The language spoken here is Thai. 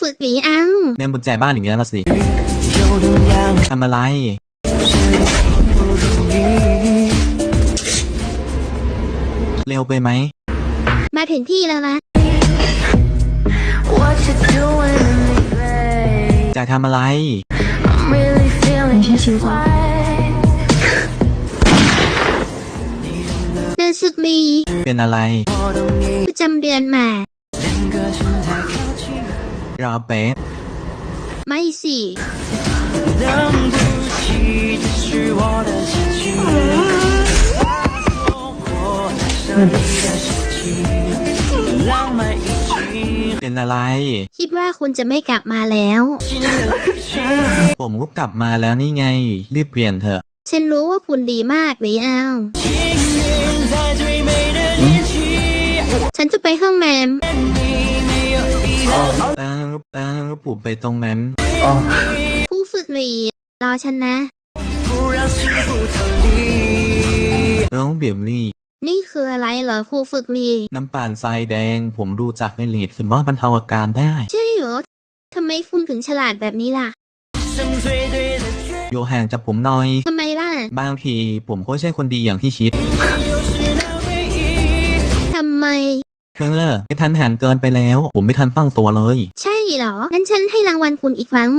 ฝึกหนีอังเล่นบุญแจบ้านอย่างนี้ยละสิทำอะไร เร็วไปไหม มาถึงที่แล้วนะ What you doing to me, babe? จะทำอะไร I'm really feeling this way. รู้สึกดีเป็นอะไรประจำเดือนมา รอเป๊ะ ไม่สิ 等不起，这是我的奇迹。生活上你的事情，浪漫已经 เป็นอะไร คิดว่าคุณจะไม่กลับมาแล้ว 进了剧情。 ผมก็กลับมาแล้วนี่ไง รีบเปลี่ยนเถอะ ฉันรู้ว่าคุณดีมากหนีอัง 青年在最美的年纪， ฉันจะไปห้องน้ 你没有遗憾。 เอ บตาแล้วผมไปตรงนั้นผู้ฝึกหลีรอฉันนะ น้องเบียมลี่ นี่คืออะไรเหรอผู้ฝึกหลีน้ำป่านทรายแดง ผมดูจากในหลีดสามารถบรรเทาอาการได้ ใช่เหรอทำไมฟุ้ณถึงฉลาดแบบนี้ล่ะ โยห่างจากผมหน่อย ทำไมล่ะ บางทีผมก็ใช่คนดีอย่างที่คิด ทำไม เธอไม่ทันหันเกินไปแล้ว ผมไม่ทันตั้งตัวเลย ใช่เหรอ งั้นฉันให้รางวัลคุณอีกครั้ง